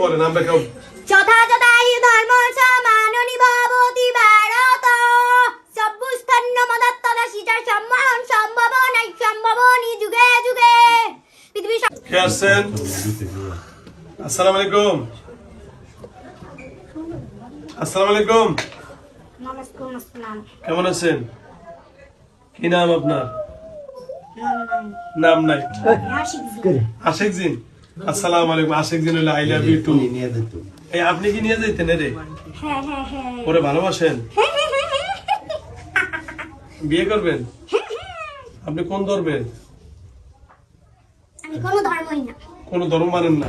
বলেন আমরা কেউ যথাযথাই ধর্ম সমাননি ভবতি ভারত সব্যস্থান্য মদত্তদা সীতার সম্মান সম্ভব নাই সম্ভব নি যুগে যুগে। পৃথিবী কে আসছেন? আসসালামু আলাইকুম। আসসালামু আলাইকুম। নমস্কার নমস্কার। কেমন আছেন? কি নাম আপনার? নাম নাই। আশেক জিন। আসসালামু আলাইকুম আশেক জিন হলো আই লাভ ইউ টু এই আপনি কি নিয়ে যাইতেন রে হ্যাঁ হ্যাঁ হ্যাঁ ওরে ভালোবাসেন। বিয়ে করবেন? আপনি কোন ধর্মের? কোনো কোন ধর্ম মানেন না।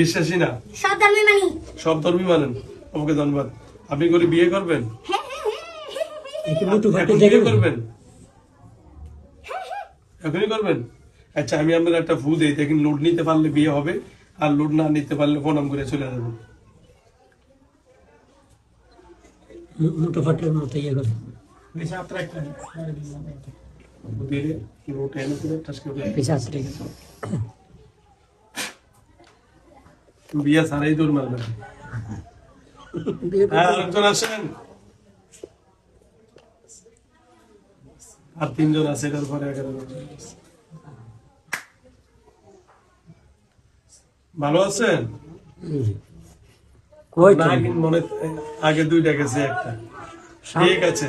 বিশ্বাসী না। সব ধর্মই মানি। সব ধর্মই মানেন। আমাকে ধন্যবাদ। আপনি করে বিয়ে করবেন? বিয়ে করবেন? এখনই করবেন? আচ্ছা আমি আপনার একটা ভু দিই দেখেন লোড নিতে পারলে বিয়ে হবে আর লোড না নিতে পারলে প্রণাম করে চলে যাবেন মতো ইয়ে করে বিয়ে দৌড় মারবেন হ্যাঁ আরেকজন আসেন। আর তিনজন আছে এটার পরে এগারো জন আছে। ভালো আছেন? মনে আগে দুইটা গেছে একটা। ঠিক আছে।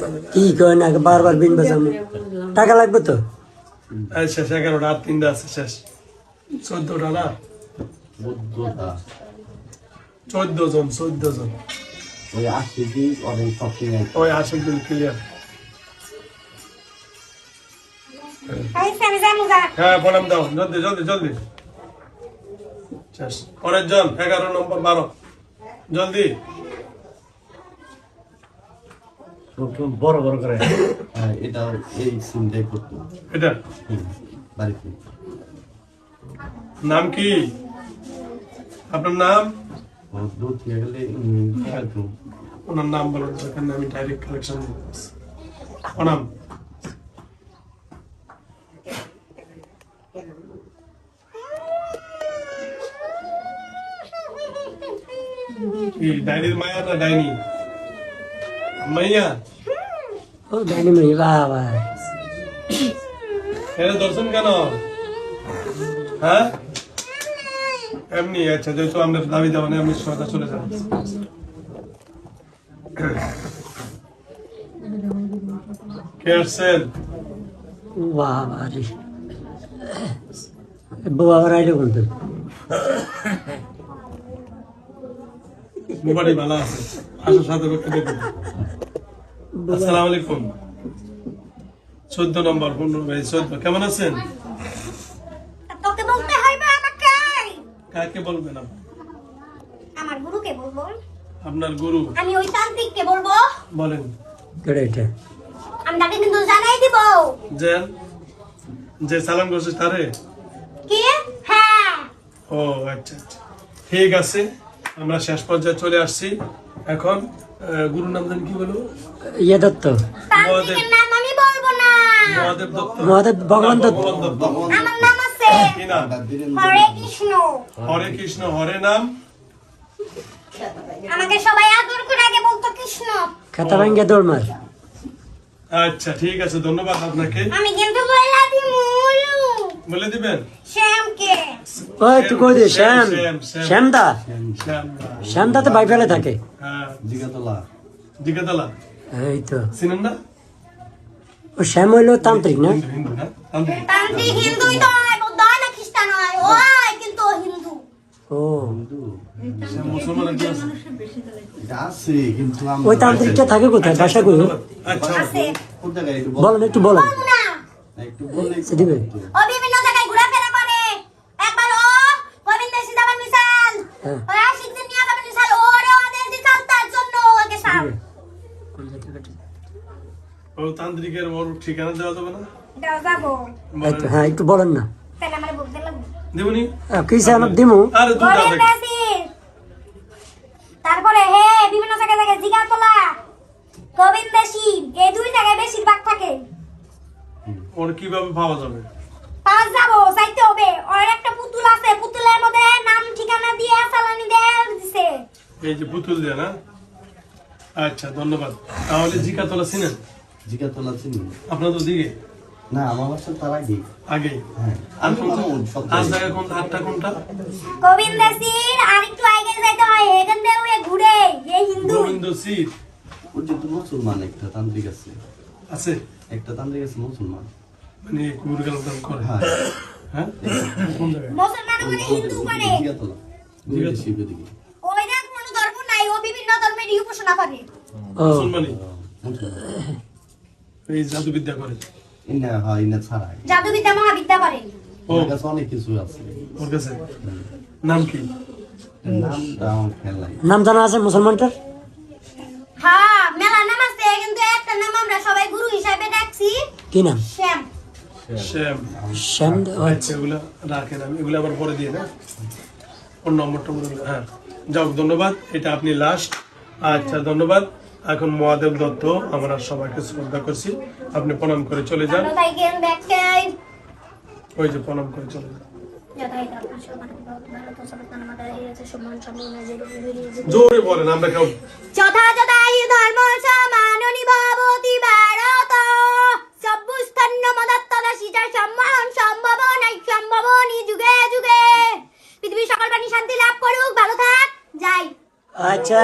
বাজার। কি কয় না বারবার বিন বাজাম টাকা লাগবে তো? শেষ এগারোটা আর তিনটা আছে শেষ। চোদ্দটা না? চোদ্দ জন চোদ্দ জন ওই আশি অনেক ওই আশিক দিন ক্লিয়ার হ্যাঁ প্রণাম দাও জলদি জলদি জলদি। পরের জন এগারো নম্বর বারো। জলদি। বড় বড় করে। হ্যাঁ এটাও এই সিনটাই করতো এটা? বাড়িতে। নাম কি? আপনার নাম? ওনার নাম বলুন আমি ডাইরেক্ট কালেকশন প্রণাম কি ডাইনির মায়া না ডাইনি? মাইয়া? ও জানি মাই বাবা এর দর্শন কেন? হ্যাঁ? এমনি আচ্ছা যেহেতু আমরা দাবি দেওয়া নেই আমি সদা চলে যাব কে আসছেন? বাবা আবার আইলে মোবাইল ভালো আছে আসার সাথে আসসালামু আলাইকুম চোদ্দ নম্বর পনেরো ভাই চোদ্দ কেমন আছেন বলতে কাকে বলবেন আপনি? আমার গুরুকে বলব। আপনার গুরু। আমি ওই তান্ত্রিককে বলব। বলেন। কেডা এটা। আমি তাকে কিন্তু জানাই দিব। যে যে সালাম করছে তারে? ও আচ্ছা আচ্ছা। ঠিক আছে আমরা শেষ পর্যায়ে চলে আসছি। এখন গুরুর নাম জানি কি বলব? ইয়ে দত্ত। মহাদেব। দত্ত। মহাদেব ভগবান দত্ত। হরে কৃষ্ণ। হরে কৃষ্ণ হরে নাম। আমাকে সবাই আদর করে আগে বলতো কৃষ্ণ। খাতা ভাঙ্গে দৌড় মার আচ্ছা ঠিক আছে ধন্যবাদ আপনাকে। আমি কিন্তু বললা দিমুলু বলে দিবেন? শ্যামকে ও একটু কই দে শ্যাম শ্যাম, শ্যাম। শ্যামদা? শ্যামদা তো বাই ফেলে থাকে। হ্যাঁ। এই তো। ও শ্যাম হইল তান্ত্রিক না? ওই ও ওই তান্ত্রিকটা থাকে কোথায়? বাসা কই আছে। একটু বল? বলেন একটু বলেন বলব না একটু বললে সে দিবে ও বিভিন্ন জায়গায় ঘোরাফেরা করে একবার ও গোবিন্দ সিদাবান মিসাল হ্যাঁ। ওই আশিক দিন নিয়ে যাবেন মিসাল ওরে ওদের দিসাল তার জন্য ওকে সাল ও তান্ত্রিকের ওর ঠিকানা দেওয়া যাবে না? দাও যাব। হ্যাঁ একটু বলেন না। তাহলে আমার বলতে লাগবে। দেবনি? কি স্যার দিমু? আরে দুটা গোবিন্দ তারপরে হে বিভিন্ন জিগাতলা গোবিন্দ এই দুই জায়গায় বেশিরভাগ থাকে। ওর কীভাবে পাওয়া যাবে? পাঁচ যাব চাইতে হবে। ওর একটা পুতুল এই যে পুতুল দিয়ে না? আচ্ছা ধন্যবাদ। তাহলে জিকাতলা চিনেন? জিকা তোলা চিনি। আপনার তো দিকে না আমার বাসা তার আগে আগে? হ্যাঁ। আর আমি কোনটা? আর। জায়গা কোনটা? আটটা কোনটা? গোবিন্দ সিং আরেকটু আগে যাইতে হয় এখান থেকে ঘুরে এই হিন্দু। গোবিন্দ সিট ওর যে তো মুসলমান একটা তান্ত্রিক আছে। আছে? একটা তান্ত্রিক আছে মুসলমান। মানে কুকুর গালাম করে। হ্যাঁ। হ্যাঁ? মুসলমান মানে হিন্দু মানে। জিকা তোলা জিগা তোলা। দিকে ওইটা কোনো ধর্ম নাই ও বিভিন্ন ধর্মের উপাসনা মুসলমানি এই জাদুবিদ্যা করে। ইন্না হ্যাঁ ইন্না ছাড়া। জাদুবিদ্যা মহাবিদ্যা করে। ওর কাছে অনেক কিছু আছে। ওর কাছে? নাম কি? নামটা আমার খেয়াল নাম জানা আছে মুসলমানটার? হ্যাঁ মেলা নাম আছে কিন্তু একটা নাম আমরা সবাই গুরু হিসাবে ডাকছি। কি নাম? শ্যাম। শ্যাম। শ্যাম আচ্ছা। এগুলা রাখেন আমি। এগুলো আবার পরে দিয়ে না ওর নম্বরটা হ্যাঁ। যাক ধন্যবাদ। এটা আপনি লাস্ট আচ্ছা ধন্যবাদ। এখন মহাদেব দত্ত, আমরা সবাইকে শ্রদ্ধা করছি। আপনি প্রণাম করে চলে যান। ওই যে প্রণাম করে চলে যান। ধর্ম ভারত। সম্মান সম্ভব নাই, সম্ভব নি যুগে যুগে। পৃথিবীর সকল প্রাণী শান্তি লাভ করুক, ভালো থাক, যাই। আচ্ছা।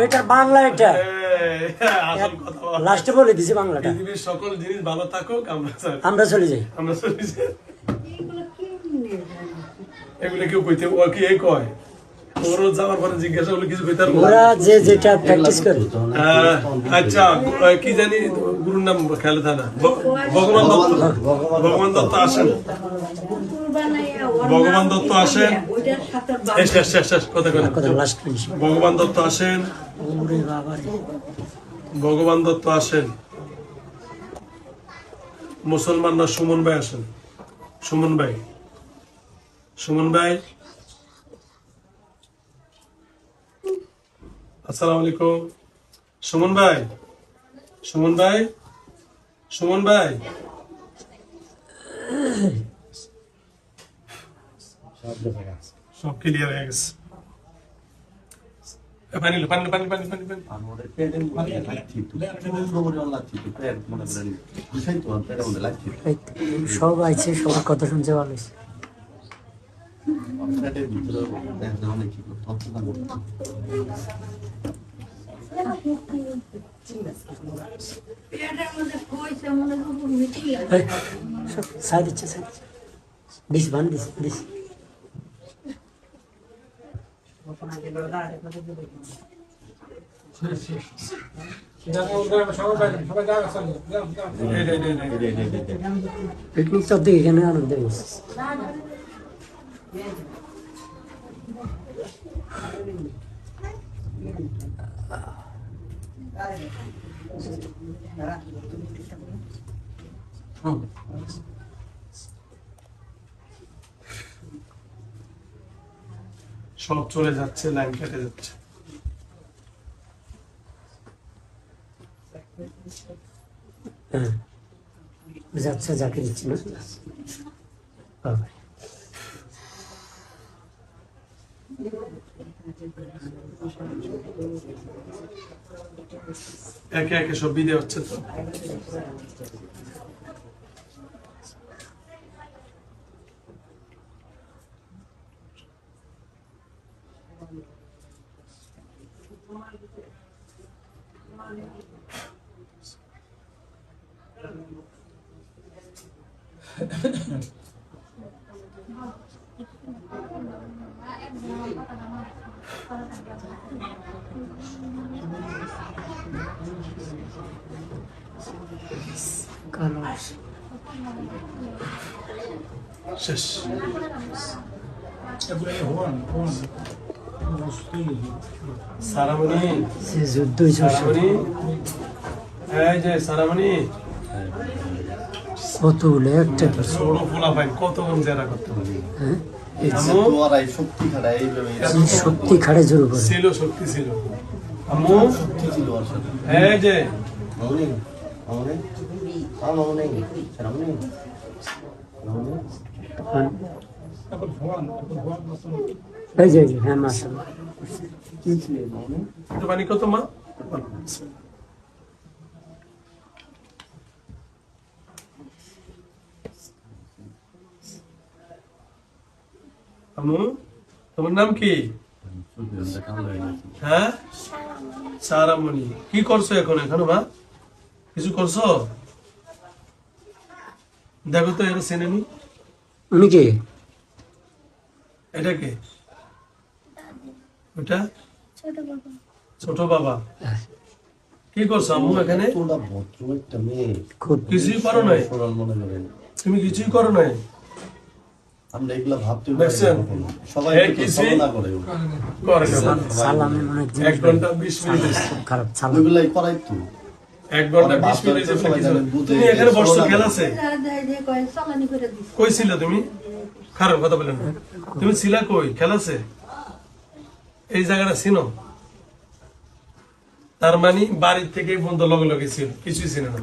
এটা? বাংলা এটা। এই, আসল কথা বলা। লাস্টে বলে দিছি বাংলাটা। পৃথিবীর সকল জিনিস ভালো থাকুক আমরা আমরা চলে যাই। আমরা চলে যাই। এগুলো কেউ কইতে ও কি এই কয়? ওর যাওয়ার পরে জিজ্ঞাসা করলে কিছু কইতে ওরা যে যেটা প্র্যাকটিস করে। হ্যাঁ, আচ্ছা কি জানি গুরুর নাম খেয়াল থাকে না। ভ- ভগবান দত্ত। ভগবান দত্ত আসেন। ভগবান দত্ত আসেন? ভগবান দত্ত আসেন। ভগবান দত্ত আসেন। মুসলমান না সুমন ভাই আসেন। সুমন ভাই। সুমন ভাই। আসসালামু আলাইকুম। সুমন ভাই। সুমন ভাই। সুমন ভাই। সব ক্লিয়ার হয়ে গেছে পানি পানি পানি পানি পানি পানি সব আইছে সবার কথা শুনছে ভালো হয়েছে। পেটের ভিতরে দেখা অনেক কি তথ্য থাকবে এই, সব সাই দিচ্ছে সাই দিস বান দিস দিস এই, এই, এই, এই। পিকনিক সব দিকে এখানে আনন্দ হয়েছে সব চলে যাচ্ছে লাইন কেটে যাচ্ছে। হ্যাঁ। যাচ্ছে যাকে দিচ্ছে না? একে একে সব বিদে হচ্ছে তো। Calor. Shush. É por aí, Juan, সারামণি। সে যুদ্ধই চলছে সারামণি। এই যে সারামণি। কতগুলো একটা ছোট ফোলা ভাই কত কোন জেরা করতে পারি হ্যাঁ? তোরাই শক্তি খাড়া জোর করে ছিল শক্তি ছিল। আমু। শক্তি ছিল এই যে। হ্যাঁ মামনি। সেরকম নেই মামনি এই যে এই যে, হ্যাঁ মাসাল্লাহ পানি কত মা? আমু তোমার নাম কি? হ্যাঁ? সারামণি কি করছ এখন এখনও মা? কিছু করছ? দেখো তো এটা চেনেনি। উনি কে? এটা কে? ওটা ছোট বাবা। কি করছ আম্মু এখানে? কিছুই করো নাই। মনে তুমি কিছুই করো নাই? আমরা এগুলা ভাবতে পারি দেখছেন? না কখনো। সবাই কিছুই- ছলনা করে। করে সালামে মনে ঘণ্টা বিশ মিনিট। খুব খারাপ। সালাম। করাই তো। এক ঘণ্টা মিনিট তুমি এখানে বসছো খেলা আছে? কই তুমি? খারাপ কথা বলেন না। তুমি ছিলা কই? খেলাছে এই জায়গাটা চিনো? তার মানে বাড়ির থেকে বন্ধ লগে লগে ছিল কিছুই ছিল না।